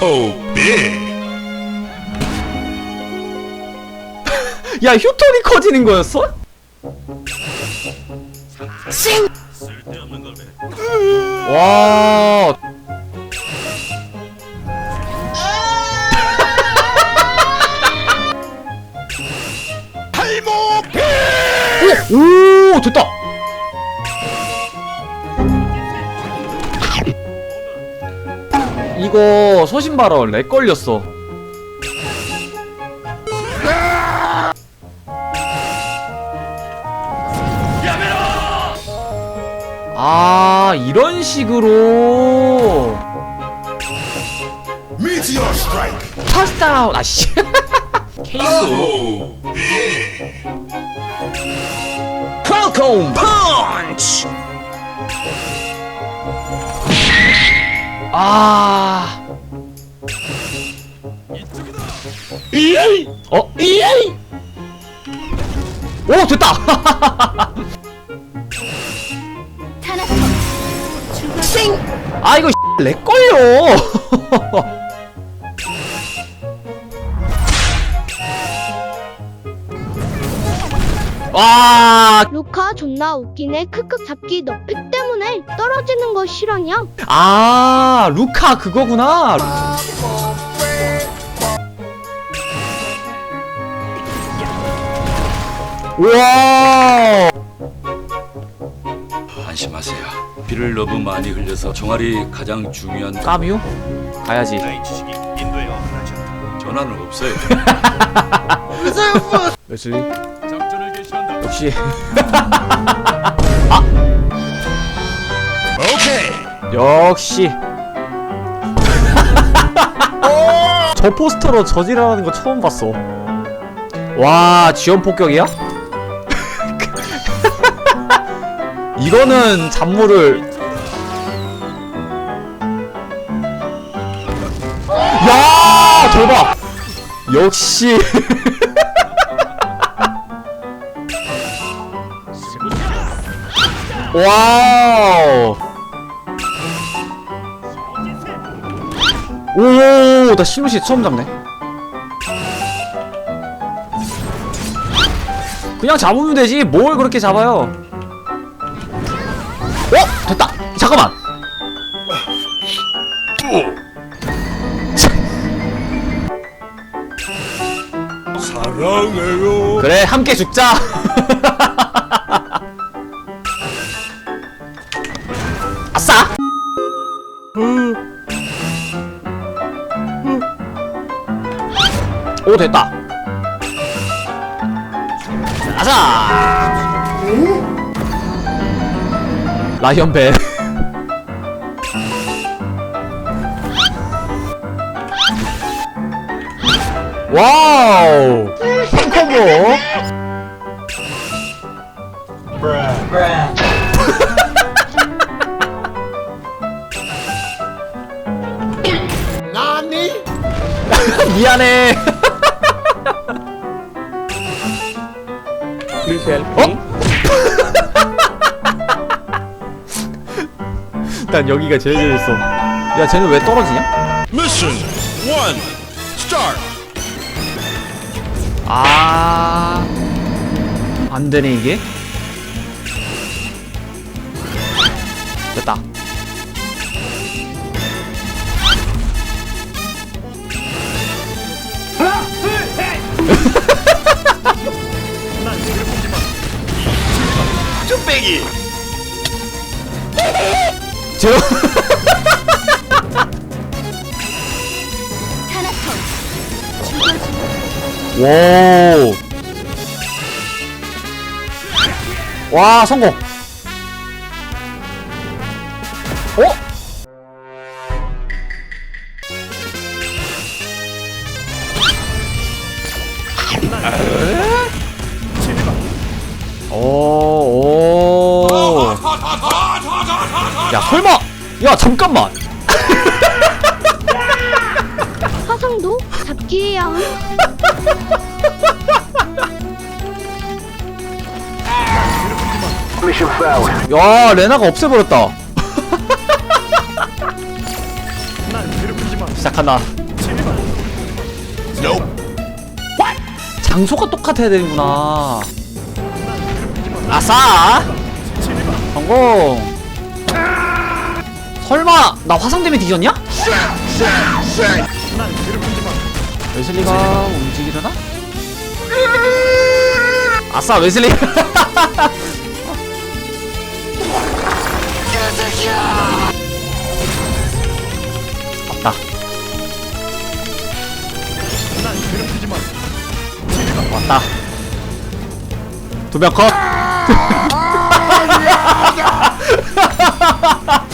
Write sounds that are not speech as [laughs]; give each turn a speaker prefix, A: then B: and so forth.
A: Oh, [laughs] big.
B: 야 휴톤이 커지는 거였어? 와
A: 탈모
B: 오 됐다 이거 소신발언 렉 걸렸어. 아 이런 식으로. 터스다운 아씨. [laughs] 케이스
A: Oh,
B: 퀄콤 펀치 아. 어? 오 됐다! 아 이거 렉 걸려 와
C: 루카 존나 웃기네. 크크 잡기 너 픽 때문에 떨어지는 거 실화냐?
B: 아, 루카 그거구나. 와!
D: 안심하세요. 비를 너무 많이 흘려서 종아리 가장 중요한
B: 까뮤? 가야지.
A: 나의 지식이 인도에 어긋나지
D: 전화는 없어요. [laughs] [laughs]
B: 웨슬리.
D: 작전을 개시한다.
B: 역시. [laughs]
A: Okay.
B: 역시. 저 포스터로 저지랄하는 거 처음 봤어. 와, 지원 폭격이야? [laughs] 이거는 잡무를 야 대박 역시 [laughs] 와우 오 나 신우씨 처음 잡네. 그냥 잡으면 되지. 뭘 그렇게 잡아요? 어? 됐다. 잠깐만.
A: 사랑해요.
B: 그래 함께 죽자. [laughs] 아싸 오 됐다. 아자. 라이언 벨. [laughs] 와우. 탱커보 [laughs] 미안해. 어? [laughs] 난 여기가 제일 재밌어. 야, 쟤는 왜 떨어지냐?
A: Mission one. Start.
B: 아, 안 되네 이게. 됐다. 저 [laughs] 와우. 와, 성공. 어? 야, 잠깐만.
C: 화성도 잡기해야 함.
B: 야, 레나가 없애버렸다. 시작한다. 장소가 똑같아야 되는구나 아싸 성공 설마 나 화상 때문에 뒤졌냐? 웨슬리가 움직이려나? 아싸 웨슬리 [laughs] 맞다 왔다 두명 컷! [laughs] [laughs]